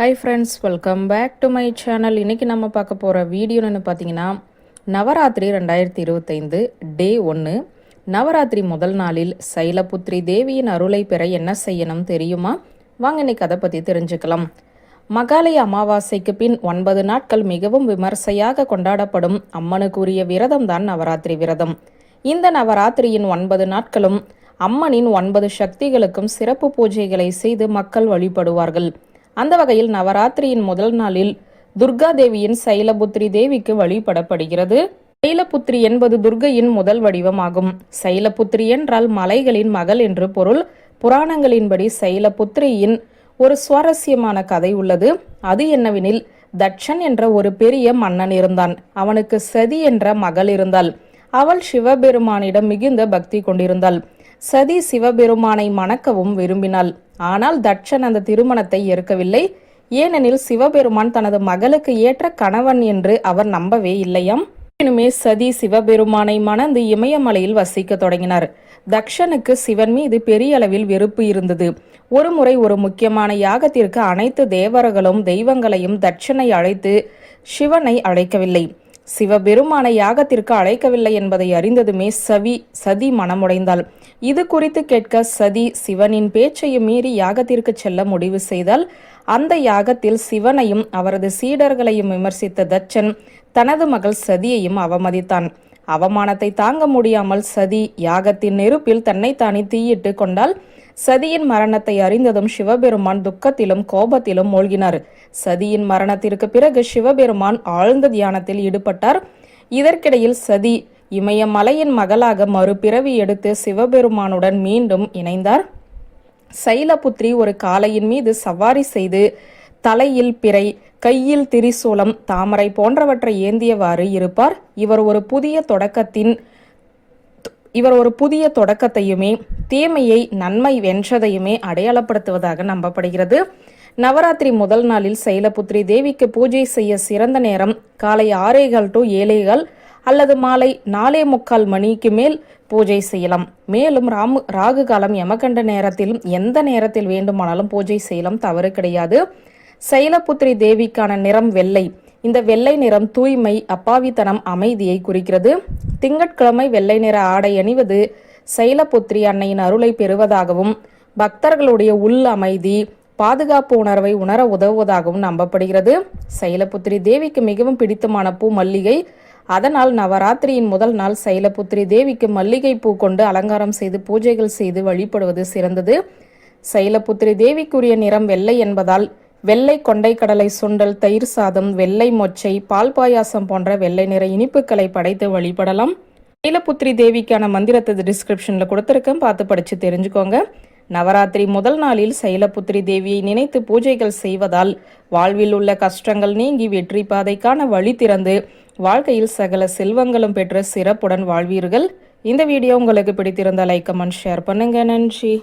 Hi friends welcome back to my channel இன்றைக்கி நம்ம பார்க்க போகிற வீடியோன்னு பார்த்தீங்கன்னா நவராத்திரி ரெண்டாயிரத்தி இருபத்தைந்து டே ஒன்று நவராத்திரி முதல் நாளில் சைலபுத்ரி தேவியின் அருளை பெற என்ன செய்யணும் தெரியுமா? வாங்க இன்னைக்கு அதை பற்றி தெரிஞ்சுக்கலாம். மகாலய அமாவாசைக்கு பின் ஒன்பது நாட்கள் மிகவும் விமர்சையாக கொண்டாடப்படும் அம்மனுக்குரிய விரதம் தான் நவராத்திரி விரதம். இந்த நவராத்திரியின் ஒன்பது நாட்களும் அம்மனின் ஒன்பது சக்திகளுக்கும் சிறப்பு பூஜைகளை செய்து மக்கள் வழிபடுவார்கள். அந்த வகையில் நவராத்திரியின் முதல் நாளில் துர்கா தேவியின் சைலபுத்ரி தேவிக்கு வழிபடப்படுகிறது. சைலபுத்ரி என்பது துர்கையின் முதல் வடிவமாகும். சைலபுத்ரி என்றால் மலைகளின் மகள் என்று பொருள். புராணங்களின்படி சைலபுத்ரியின் ஒரு சுவாரஸ்யமான கதை உள்ளது. அது என்னவெனில் தட்சன் என்ற ஒரு பெரிய மன்னன் இருந்தான். அவனுக்கு சதி என்ற மகள் இருந்தாள். அவள் சிவபெருமானிடம் மிகுந்த பக்தி கொண்டிருந்தாள். சதி சிவபெருமானை மணக்கவும் விரும்பினாள். ஆனால் தட்சன் அந்த திருமணத்தை ஏற்கவில்லை. ஏனெனில் சிவபெருமான் தனது மகளுக்கு ஏற்ற கணவன் என்று அவர் நம்பவே இல்லையாம். இனிமே சதி சிவபெருமானை மணந்து இமயமலையில் வசிக்க தொடங்கினார். தக்ஷனுக்கு சிவன் மீது பெரிய அளவில் வெறுப்பு இருந்தது. ஒருமுறை ஒரு முக்கியமான யாகத்திற்கு அனைத்து தேவர்களும் தெய்வங்களையும் தட்சனை அழைத்து சிவனை அழைக்கவில்லை. சிவபெருமானை யாகத்திற்கு அழைக்கவில்லை என்பதை அறிந்ததுமே சவி சதி மனமுடைந்தாள். இது குறித்து கேட்க சதி சிவனின் பேச்சையும் மீறி யாகத்திற்கு செல்ல முடிவு செய்தால் அந்த யாகத்தில் சிவனையும் அவரது சீடர்களையும் விமர்சித்த தச்சன் தனது மகள் சதியையும் அவமதித்தான். அவமானத்தை தாங்க முடியாமல் சதி யாகத்தின் நெருப்பில் தன்னைத்தானே தீயிட்டு கொண்டால் சதியின் மரணத்தை அறிந்ததும் சிவபெருமான் துக்கத்திலும் கோபத்திலும் மூழ்கினார். சதியின் மரணத்திற்கு பிறகு சிவபெருமான் ஆழ்ந்த தியானத்தில் ஈடுபட்டார். இதற்கிடையில் சதி இமயமலையின் மகளாக மறுபிறவி எடுத்து சிவபெருமானுடன் மீண்டும் இணைந்தார். சைலபுத்ரி ஒரு காளையின் மீது சவாரி செய்து தலையில் பிறை கையில் திரிசூலம் தாமரை போன்றவற்றை ஏந்தியவாறு இருப்பார். இவர் ஒரு புதிய தொடக்கத்தின் இவர் ஒரு புதிய தொடக்கத்தையுமே தீமையை நன்மை வென்றதையுமே அடையாளப்படுத்துவதாக நம்பப்படுகிறது. நவராத்திரி முதல் நாளில் சைலபுத்ரி தேவிக்கு பூஜை செய்ய சிறந்த நேரம் காலை ஆறேகால் டு ஏழேகால் அல்லது மாலை நாலே முக்கால் மணிக்கு மேல் பூஜை செய்யலாம். மேலும் ராமு ராகு காலம் யமகண்ட நேரத்தில் எந்த நேரத்தில் வேண்டுமானாலும் பூஜை செய்யலாம். தவறு கிடையாது. சைலபுத்திரி தேவிக்கான நிறம் வெள்ளை. இந்த வெள்ளை நிறம் தூய்மை அப்பாவித்தனம் அமைதியை குறிக்கிறது. திங்கட்கிழமை வெள்ளை நிற ஆடை அணிவது சைலபுத்ரி அன்னையின் அருளை பெறுவதாகவும் பக்தர்களுடைய உள் அமைதி பாதுகாப்பு உணர்வை உணர உதவுவதாகவும் நம்பப்படுகிறது. சைலபுத்திரி தேவிக்கு மிகவும் பிடித்தமான பூ மல்லிகை. அதனால் நவராத்திரியின் முதல் நாள் சைலபுத்திரி தேவிக்கு மல்லிகை பூ கொண்டு அலங்காரம் செய்து பூஜைகள் செய்து வழிபடுவது சிறந்தது. சைலபுத்திரி தேவிக்குரிய நிறம் வெள்ளை என்பதால் வெள்ளை கொண்டை கடலை சுண்டல் தயிர் சாதம் வெள்ளை மொச்சை பால் பாயாசம் போன்ற வெள்ளை நிற இனிப்புகளை படைத்து வழிபடலாம். நீலபுத்திரி தேவிக்கான மந்திரத்தை டிஸ்கிரிப்ஷனில் கொடுத்துருக்கேன். பார்த்து படித்து தெரிஞ்சுக்கோங்க. நவராத்திரி முதல் நாளில் சைலபுத்திரி தேவியை நினைத்து பூஜைகள் செய்வதால் வாழ்வில் உள்ள கஷ்டங்கள் நீங்கி வெற்றி பாதைக்கான வழி திறந்து வாழ்க்கையில் சகல செல்வங்களும் பெற்ற சிறப்புடன் வாழ்வீர்கள். இந்த வீடியோ உங்களுக்கு பிடித்திருந்தால் லைக் கமெண்ட் ஷேர் பண்ணுங்க. நன்றி.